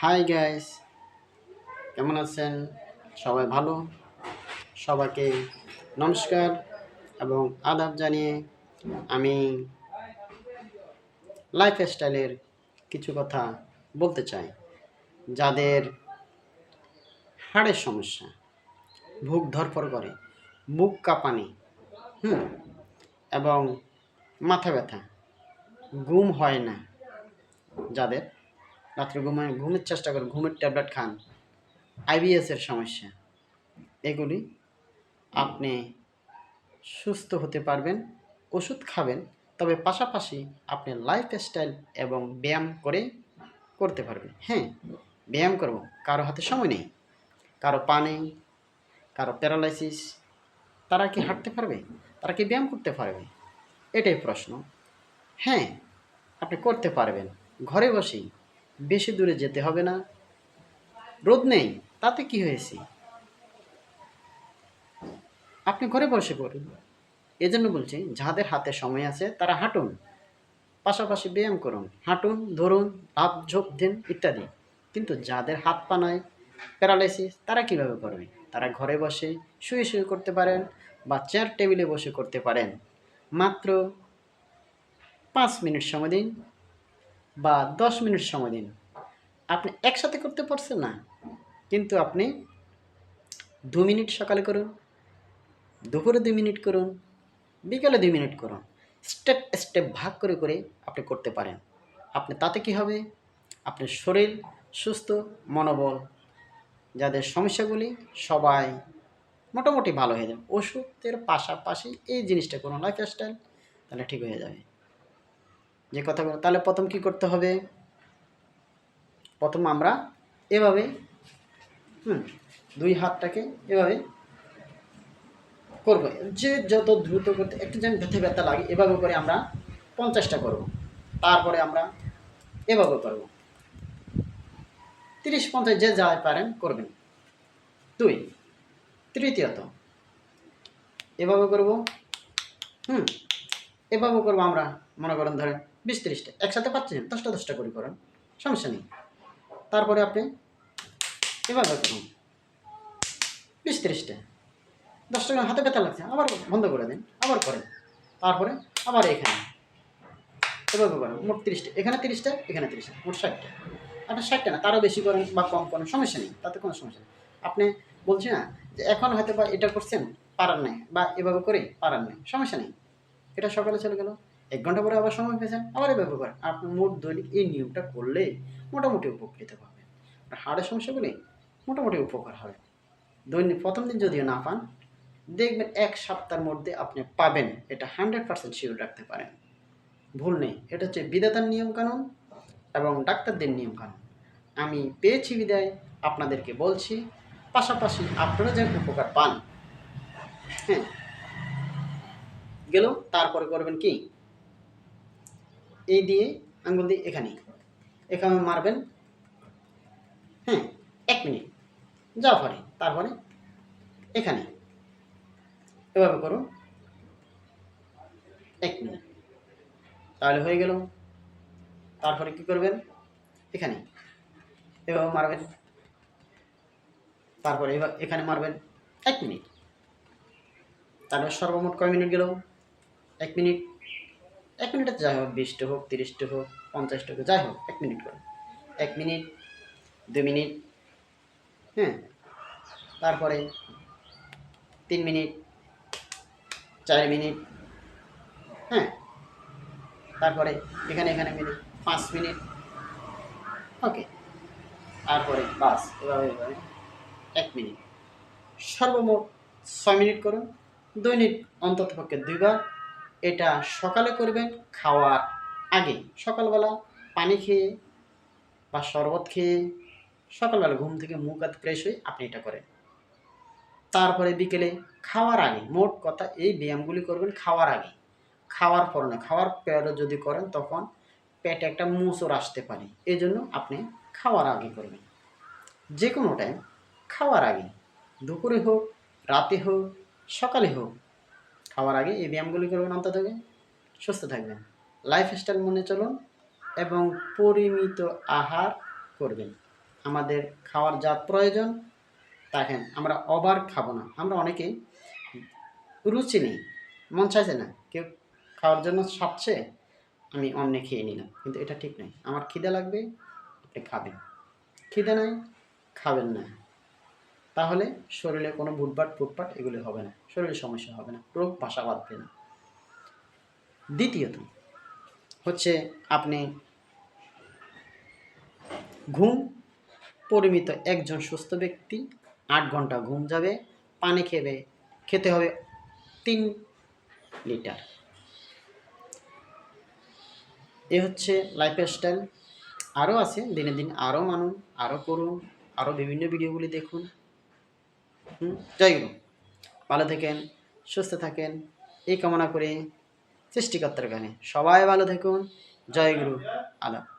Hi guys কেমন আছেন? সবাই ভালো? সবাইকে নমস্কার এবং আদাব জানিয়ে আমি লাইফ স্টাইলের কিছু কথা বলতে চাই, যাদের হাড়ের সমস্যা বুক ধরফর করে বুক কাঁপানি, হুম, এবং মাথা ব্যথা, ঘুম হয় না, যাদের রাত্রে ঘুমায়, ঘুমের চেষ্টা করেন ঘুমের ট্যাবলেট খান। আইবিএসের সমস্যা। এগুলি আপনি সুস্থ হতে পারবেন, ওষুধ খাবেন, তবে পাশাপাশি আপনি লাইফ স্টাইল এবং ব্যায়াম করে, করতে পারবেন। হ্যাঁ ব্যায়াম করব, কারও হাতে সময় নেই, কারও পা নেই, কারও প্যারালাইসিস তারা কি হাঁটতে পারবে? তারা কি ব্যায়াম করতে পারবে? এটাই প্রশ্ন। হ্যাঁ আপনি করতে পারবেন। ঘরে বসেই বেশি দূরে যেতে হবে না। রোদ নেই, তাতে কি হয়েছে? আপনি ঘরে বসে করুন এজন্য বলছি, যাদের হাতে সময় আছে, তারা হাঁটুন। পাশাপাশি ব্যায়াম করুন। হাঁটুন, ধরুন, হাত ঝোপ দিন, ইত্যাদি। কিন্তু যাদের হাত পা নয় প্যারালাইসিস, তারা কীভাবে করবে? তারা ঘরে বসে শুয়ে শুয়ে করতে পারেন বা চেয়ার টেবিলে বসে করতে পারেন। মাত্র পাঁচ মিনিট সময় দিন। বা দশ মিনিট সময় দিন। আপনি একসাথে করতে পারছেন না, কিন্তু আপনি দু মিনিট সকালে করুন, দুপুরে দুই মিনিট করুন, বিকালে দুই মিনিট করুন। স্টেপ স্টেপ ভাগ করে করে আপনি করতে পারেন। আপনি তাতে কি হবে? আপনার শরীর সুস্থ, মনোবল, যাদের সমস্যাগুলি সবাই মোটামুটি ভালো হয়ে যাবে। ওষুধের পাশাপাশি এই জিনিসটা কোনো লাইফস্টাইল তাহলে ঠিক হয়ে যাবে। যে কথাগুলো, তাহলে প্রথম কি করতে হবে? প্রথম আমরা এভাবে, হুম, দুই হাতটাকে এভাবে করব। যে যত দ্রুত করতে, একটু যেন ব্যথা ব্যথা লাগে, এভাবে করে আমরা পঞ্চাশটা করব। তারপরে আমরা এভাবে করব। তিরিশ, পঞ্চাশ, যে যা পারেন করবেন। দুই, তৃতীয়ত, এভাবে করব, হুম এভাবে করব আমরা, মনে করেন ধরেন বিশ তিরিশটা, একসাথে পাচ্ছেন দশটা দশটা করে করেন, সমস্যা নেই। তারপরে আপনি এভাবে করুন। বিশ তিরিশটা দশ টাকা হাতে ব্যথা লাগছে, আবার বন্ধ করে দিন, আবার করেন। তারপরে আবার এখানে এভাবে করেন, মোট তিরিশটা, এখানে তিরিশটা এখানে তিরিশটা, মোট ষাটটা। আপনি ষাটটা না, তারও বেশি করেন বা কম করেন, সমস্যা নেই, তাতে কোনো সমস্যা নেই। আপনি বলছি না যে এখন হয়তো বা এটা করছেন, পারার নেই, বা এভাবে করে পারার নেই, সমস্যা নেই। এটা সকালে চলে গেল এক ঘণ্টা পরে আবার সময় পেয়েছেন? আবার এভাবে করেন আপনি মোট দৈনিক এই নিয়মটা করলে মোটামুটি উপকৃত পাবেন। হাড়ের সমস্যাগুলি মোটামুটি উপকার হবে। দৈনিক প্রথম দিন যদিও না পান, দেখবেন এক সপ্তাহের মধ্যে আপনি পাবেন। এটা হান্ড্রেড পার্সেন্ট শিওর রাখতে পারেন। ভুল নেই। এটা হচ্ছে বিধাতার নিয়মকানুন এবং ডাক্তারদের নিয়মকানুন আমি পেয়েছি বিদায়, আপনাদেরকে বলছি, পাশাপাশি আপনারা যেন উপকার পান হ্যাঁ গেল, তারপরে করবেন কি? এই দিয়ে আঙ্গুল দিয়ে এখানে। এখানে মারবেন হ্যাঁ এক মিনিট। যা পরে, তারপরে এখানে। এভাবে করুন। এক মিনিট। তাহলে হয়ে গেল। তারপরে কি করবেন? এখানে। এভাবে মারবেন। তারপরে এখানে মারবেন। এক মিনিট। তারপরে সর্বমোট কয় মিনিট গেল? এক মিনিট। এক মিনিটে যাই হোক, বিশটা হোক, তিরিশটা হোক, পঞ্চাশটা হোক, যাই হোক, এক মিনিট করে। এক মিনিট দু মিনিট হ্যাঁ। তারপরে তিন মিনিট, চার মিনিট হ্যাঁ। তারপরে এখানে এখানে মিনিট, পাঁচ মিনিট, ওকে। তারপরে বাস, এভাবে এক মিনিট। সর্বমোট ছয় মিনিট করুন। দৈনিক অন্তত পক্ষে দুইবার। এটা সকালে করবেন খাওয়ার আগে সকালবেলা পানি খেয়ে বা শরবত খেয়ে সকালবেলা ঘুম থেকে মুখ হাত ফ্রেশ হয়ে আপনি এটা করেন। তারপরে বিকেলে খাওয়ার আগে মোট কথা এই ব্যায়ামগুলি করবেন খাওয়ার আগে খাওয়ার পর না, খাওয়ার পরে যদি করেন তখন পেটে একটা মুসর আসতে পারে। এই জন্য আপনি খাওয়ার আগে করবেন। যে কোনো টাইম খাওয়ার আগে দুপুরে হোক, রাতে হোক, সকালে হোক খাওয়ার আগে এই ব্যায়ামগুলি করবেন অন্তত সুস্থ থাকবেন। লাইফ স্টাইল মনে চলুন এবং পরিমিত আহার করবেন। আমাদের খাওয়ার যা প্রয়োজন দেখেন আমরা অবার খাব না। আমরা অনেকেই রুচি নেই, মন চাইছে না, কেউ খাওয়ার জন্য সাপছে আমি অন্য খেয়ে নিলাম। কিন্তু এটা ঠিক নয়। আমার খিদে লাগবে, আপনি খাবেন। খিদে নাই, খাবেন না। তাহলে শরীরে কোনো ভুটভাট ফুটপাট এগুলি হবে না। শরীরে সমস্যা হবে না। রোগ বাসা বাঁধবে না দ্বিতীয়ত হচ্ছে আপনি ঘুম পরিমিত একজন সুস্থ ব্যক্তি, আট ঘণ্টা ঘুম যাবে, পানি খেবে, খেতে হবে তিন লিটার। এ হচ্ছে লাইফস্টাইল আরও আছে, দিনে দিন আরও মানুন, আরও করুন, আরও বিভিন্ন ভিডিওগুলি দেখুন। হুম? জয় গুরু। ভালো থাকেন, সুস্থ থাকেন, এই কামনা করে সৃষ্টিকর্তার গানে সবাই ভালো থাকুন। জয় গুরু, আদাব।